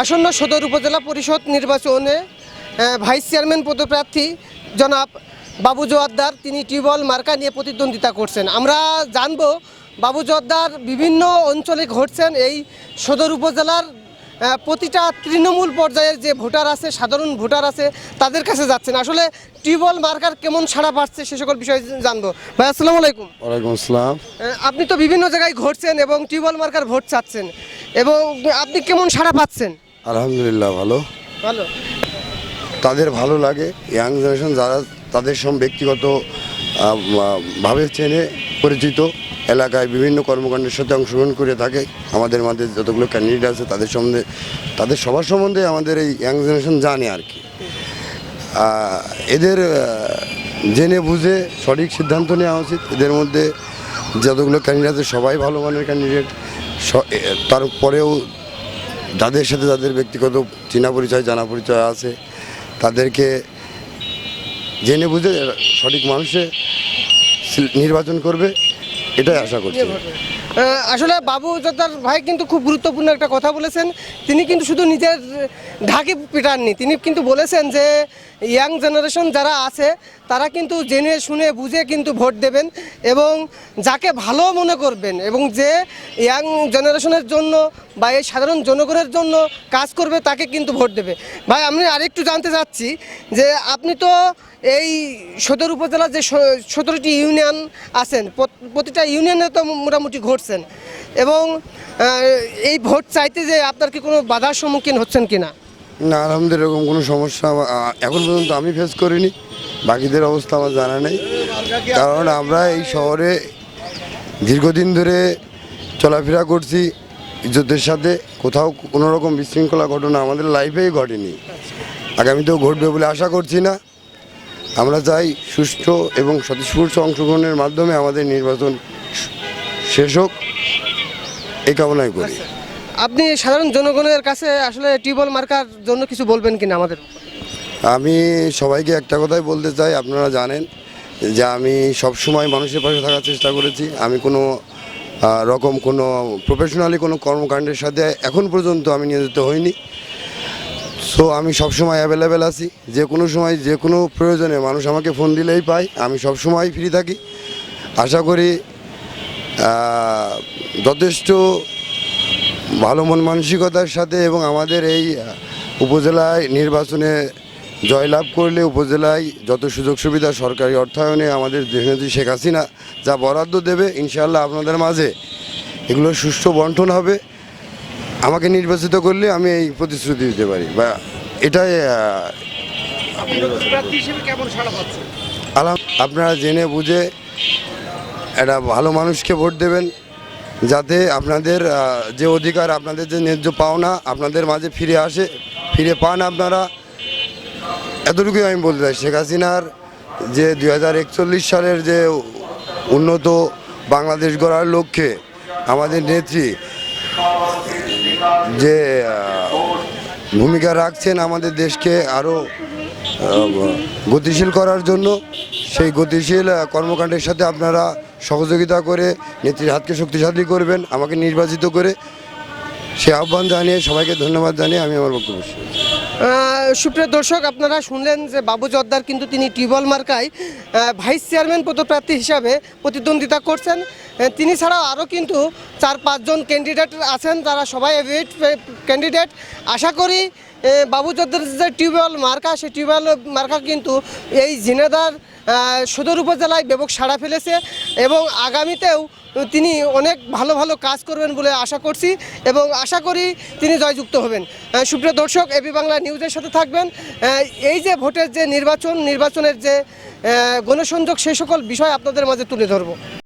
আসন্ন সদর উপজেলা পরিষদ নির্বাচনে ভাইস চেয়ারম্যান পদপ্রার্থী জনাব বাবু জোয়াদ্দার তিনি টিউবওয়েল মার্কা নিয়ে প্রতিদ্বন্দ্বিতা করছেন। আমরা জানব বাবু জোয়াদ্দার বিভিন্ন অঞ্চলে ঘটছেন এই সদর উপজেলার প্রতিটা তৃণমূল পর্যায়ের যে ভোটার আছে সাধারণ ভোটার আছে তাদের কাছে যাচ্ছেন। আসলে টিউবওয়েল মার্কার কেমন সাড়া পাচ্ছে সে সকল বিষয়ে জানব। ভাই আসসালামু আলাইকুম। ওয়ালাইকুম আসসালাম। আপনি তো বিভিন্ন জায়গায় ঘটছেন এবং টিউবওয়েল মার্কার ভোট চাচ্ছেন। এবং আপনি কেমন সাড়া পাচ্ছেন? আলহামদুলিল্লাহ ভালো। ভালো। তাদের ভালো লাগে ইয়াং জেনারেশন যারা তাদের সব ব্যক্তিগত ভাবে চেনে পরিচিত এলাকায় বিভিন্ন কর্মকাণ্ডের সাথে অংশগ্রহণ করে থাকে। আমাদের মাঝে যতগুলো ক্যান্ডিডেট আছে তাদের সম্বন্ধে তাদের সবার সম্বন্ধে আমাদের এই ইয়াং জেনারেশন জানে আর কি। এদের জেনে বুঝে সঠিক সিদ্ধান্ত নেওয়া উচিত। এদের মধ্যে যতগুলো ক্যান্ডিডেট আছে সবাই ভালো মানের ক্যান্ডিডেট তারপরেও যাদের সাথে যাদের ব্যক্তিগত চেনা পরিচয়, জানা পরিচয় আছে। তাদেরকে জেনে বুঝে সঠিক মানুষে নির্বাচন করবে, এটাই আশা করছি। আসলে বাবু জোদ্দার ভাই কিন্তু খুব গুরুত্বপূর্ণ একটা কথা বলেছেন। তিনি কিন্তু শুধু নিজের ঢাকি পিটাননি, তিনি কিন্তু বলেছেন যে ইয়াং জেনারেশন যারা আছে, তারা কিন্তু জেনে শুনে বুঝে কিন্তু ভোট দেবেন এবং যাকে ভালো মনে করবেন এবং যে ইয়াং জেনারেশনের জন্য বা এই সাধারণ জনগণের জন্য কাজ করবে, তাকে কিন্তু ভোট দেবে। ভাই, আমি আরেকটু জানতে চাচ্ছি যে আপনি তো এই সদর উপজেলার যে সতেরোটি ইউনিয়ন আছেন প্রতিটা ইউনিয়নে তো মোটামুটি ঘটছেন এবং এই ভোট চাইতে যে আপনার কি কোনো বাধার সম্মুখীন হচ্ছেন কিনা না? আলহামদুলিল্লাহ এরকম কোনো সমস্যা এখন পর্যন্ত আমি ফেস করিনি। বাকিদের অবস্থা আমার জানা নেই। কারণ আমরা এই শহরে দীর্ঘদিন ধরে চলাফেরা করছি। ইজ্জতের সাথে কোথাও কোনো রকম বিশৃঙ্খলা ঘটনা আমাদের লাইফেই ঘটেনি। আগামীতেও ঘটবে বলে আশা করছি না। আমরা চাই সুষ্ঠু এবং স্বতঃস্ফূর্ত অংশগ্রহণের মাধ্যমে আমাদের নির্বাচন শেষ হোক এই কামনাই করি। আপনি সাধারণ জনগণের কাছে আসলে টিউবওয়েল মার্কার জন্য কিছু বলবেন কিনা আমাদের? আমি সবাইকে একটা কথাই বলতে চাই আপনারা জানেন যে আমি সব সময় মানুষের পাশে থাকার চেষ্টা করেছি। আমি কোনো রকম কোনো প্রফেশনালি কোনো কর্মকাণ্ডের সাথে এখন পর্যন্ত আমি নিয়োজিত হইনি। সো আমি সব সময় অ্যাভেলেবেল আছি। যে কোনো সময় যে কোনো প্রয়োজনে মানুষ আমাকে ফোন দিলেই পাই আমি সব সময় ফ্রি থাকি। আশা করি যথেষ্ট ভালো মন মানসিকতার সাথে এবং আমাদের এই উপজেলায় নির্বাচনে জয়লাভ করলে উপজেলায় যত সুযোগ সুবিধা সরকারি অর্থায়নে আমাদের দেশনেত্রী শেখ হাসিনা যা বরাদ্দ দেবে ইনশাআল্লাহ আপনাদের মাঝে এগুলো সুষ্ঠু বন্টন হবে। আমাকে নির্বাচিত করলে আমি এই প্রতিশ্রুতি দিতে পারি বা এটাই আলাম আপনারা জেনে বুঝে একটা ভালো মানুষকে ভোট দেবেন যাতে আপনাদের যে অধিকার, আপনাদের যে ন্যায্য পাওনা আপনাদের মাঝে ফিরে আসে, ফিরে পান আপনারা। এতটুকুই আমি বলতে চাই, শেখ হাসিনার যে দু হাজার একচল্লিশ সালের যে উন্নত বাংলাদেশ গড়ার লক্ষ্যে আমাদের নেত্রী যে ভূমিকা রাখছেন আমাদের দেশকে আরও গতিশীল করার জন্য, সেই গতিশীল কর্মকাণ্ডের সাথে আপনারা সহযোগিতা করে, নেত্রীর হাতকে শক্তিশালী করবেন, আমাকে নির্বাচিত করে সে আহ্বান জানিয়ে, সবাইকে ধন্যবাদ জানিয়ে আমি আমার বক্তব্য সুপ্রিয় দর্শক, আপনারা শুনলেন যে বাবু জর্দার কিন্তু তিনি টিউবওয়েল মার্কায় ভাইস চেয়ারম্যান পদপ্রার্থী হিসাবে প্রতিদ্বন্দ্বিতা করছেন। তিনি ছাড়াও আরও কিন্তু চার পাঁচজন ক্যান্ডিডেট আছেন তারা সবাই এভিট ক্যান্ডিডেট আশা করি বাবু জর্দার যে টিউবওয়েল মার্কা, সেই টিউবওয়েল মার্কা কিন্তু এই ঝিনেদার সদর উপজেলায় ব্যাপক সাড়া ফেলেছে এবং আগামীতেও তিনি অনেক ভালো ভালো কাজ করবেন বলে আশা করছি এবং আশা করি তিনি জয়যুক্ত হবেন। সুপ্রিয় দর্শক এবি বাংলা নিউজের সাথে থাকবেন। এই যে ভোটের যে নির্বাচন, নির্বাচনের যে গণসংযোগ সেই সকল বিষয় আপনাদের মাঝে তুলে ধরবো।